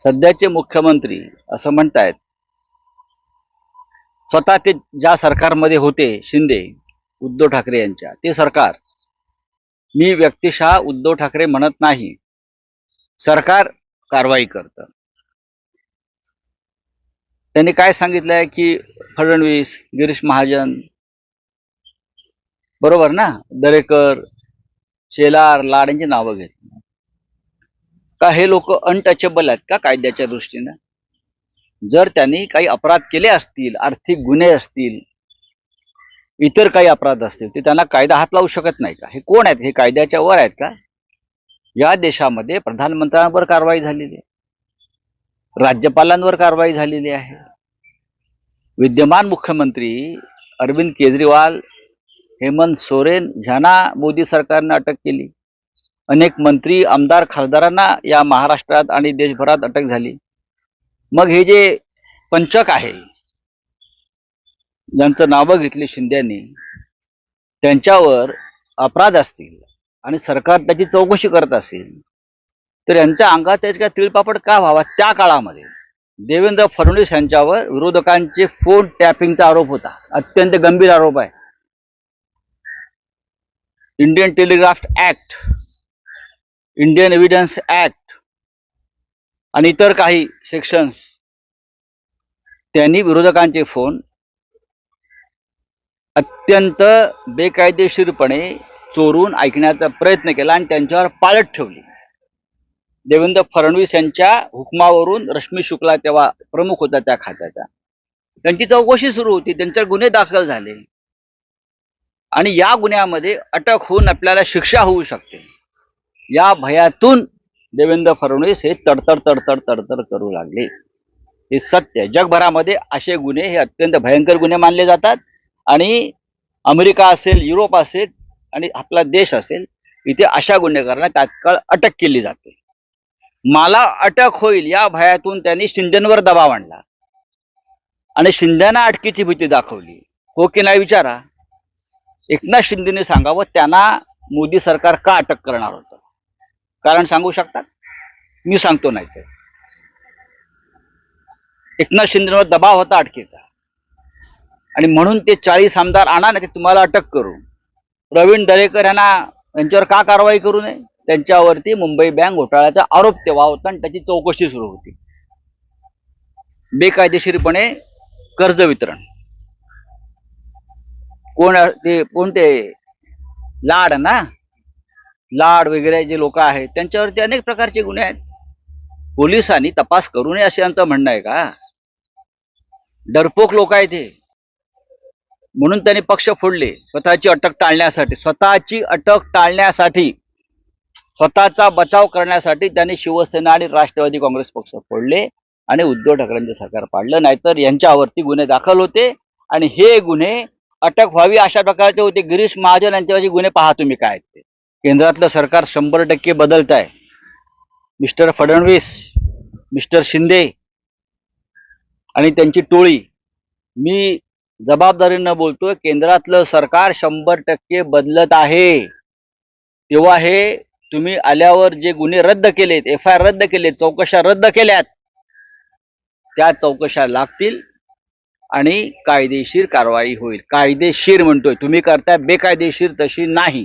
सध्याचे मुख्यमंत्री असं म्हणतायत. स्वतः ते ज्या सरकारमध्ये होते शिंदे उद्धव ठाकरे यांच्या ते सरकार मी व्यक्तिशः उद्धव ठाकरे म्हणत नाही. सरकार कारवाई करतं. त्यांनी काय सांगितलंय की फडणवीस गिरीश महाजन बरोबर ना? दरेकर शेलार लाड यांची नावं घेतली का हे लोक अनटचेबल आहेत का कायद्याच्या दृष्टीनं? जर त्यांनी काही अपराध केले असतील आर्थिक गुन्हे असतील इतर काही अपराध असतील ते त्यांना कायदा हात लावू शकत नाही का? हे कोण आहेत? हे कायद्याच्या वर आहेत का? या देशामध्ये प्रधानमंत्र्यांवर कारवाई झालेली आहे. राज्यपालांवर कारवाई झालेली आहे. विद्यमान मुख्यमंत्री अरविंद केजरीवाल हेमंत सोरेन ह्यांना मोदी सरकारनं अटक केली अनेक मंत्री आमदार खासदारांना या महाराष्ट्रात आणि देशभरात अटक झाली. मग हे जे पंचक आहे ज्यांचं नावं घेतली शिंद्यांनी त्यांच्यावर अपराध असतील आणि सरकार त्याची चौकशी करत असेल तर यांच्या अंगात काय तिळपापड का व्हावा? त्या काळामध्ये देवेंद्र फडणवीस यांच्यावर विरोधकांचे फोन टॅपिंगचा आरोप होता. अत्यंत गंभीर आरोप आहे. Indian telegraph act Indian evidence act आणि इतर काही सेक्शन्स त्यांनी विरोधकांचे फोन अत्यंत बेकायदेशीरपणे चोरून ऐकण्याचा प्रयत्न केला आणि त्यांच्यावर पाळत ठेवली. देवेंद्र फडणवीस यांच्या हुकमावरून रश्मी शुक्ला तेव्हा प्रमुख होता त्या खात्याचा. त्यांची चौकशी सुरू होती त्यांच्यावर गुन्हे दाखल झाले. आणि या गुन्ह्यामध्ये अटक होऊन आपल्याला शिक्षा होऊ शकते. या भयातून देवेंद्र फडणवीस हे तडतड तडतड तडतड करू लागले. हे सत्य. जगभरामध्ये असे गुन्हे हे अत्यंत भयंकर गुन्हे मानले जातात. आणि अमेरिका असेल युरोप असेल आणि आपला देश असेल इथे अशा गुन्हेगारांना तात्काळ अटक केली जाते. मला अटक होईल या भयातून त्यांनी शिंदेवर दबाव आणला. आणि शिंद्यांना अटकेची भीती दाखवली. हो की नाही विचारा? एकनाथ शिंदेने सांगावं त्यांना मोदी सरकार का अटक करणार होतं? कारण सांगू शकतात मी सांगतो नाही तर. एकनाथ शिंदेवर दबाव होता अटकेचा. आणि म्हणून ते चाळीस आमदार आणा ना ते तुम्हाला अटक करू. प्रवीण दरेकर यांना यांच्यावर का कारवाई करू नये? त्यांच्यावरती मुंबई बँक घोटाळ्याचा आरोप तेव्हा होता आणि त्याची चौकशी सुरू होती. बेकायदेशीरपणे कर्ज वितरण. कोण ते? कोणते? लाड ना? लाड वगैरे जे लोक आहेत त्यांच्यावरती अनेक प्रकारचे गुन्हे आहेत. पोलिसांनी तपास करू नये असे यांचं म्हणणं आहे का? डरपोक लोक आहेत ते म्हणून त्यांनी पक्ष फोडले. स्वतःची अटक टाळण्यासाठी स्वतःची अटक टाळण्यासाठी स्वतःचा बचाव करण्यासाठी त्यांनी शिवसेना आणि राष्ट्रवादी काँग्रेस पक्ष फोडले आणि उद्धव ठाकरेंचं सरकार पाडलं. नाहीतर यांच्यावरती गुन्हे दाखल होते आणि हे गुन्हे अटक व्हावी अशा प्रकारचे होते. गिरीश महाजन यांच्यावरचे गुन्हे पहा तुम्ही काय आहेत ते. केंद्रातलं सरकार शंभर टक्के बदलत आहे मिस्टर फडणवीस मिस्टर शिंदे आणि त्यांची टोळी. मी जबाबदारीनं बोलतोय केंद्रातलं सरकार शंभर टक्के बदलत आहे. तेव्हा हे तुम्ही आल्यावर जे गुन्हे रद्द केलेत एफ आय आर रद्द केलेत चौकशा रद्द केल्यात त्या चौकशा लागतील आणि कायदेशीर कारवाई होईल. कायदेशीर म्हणतोय. तुम्ही करताय बेकायदेशीर तशी नाही.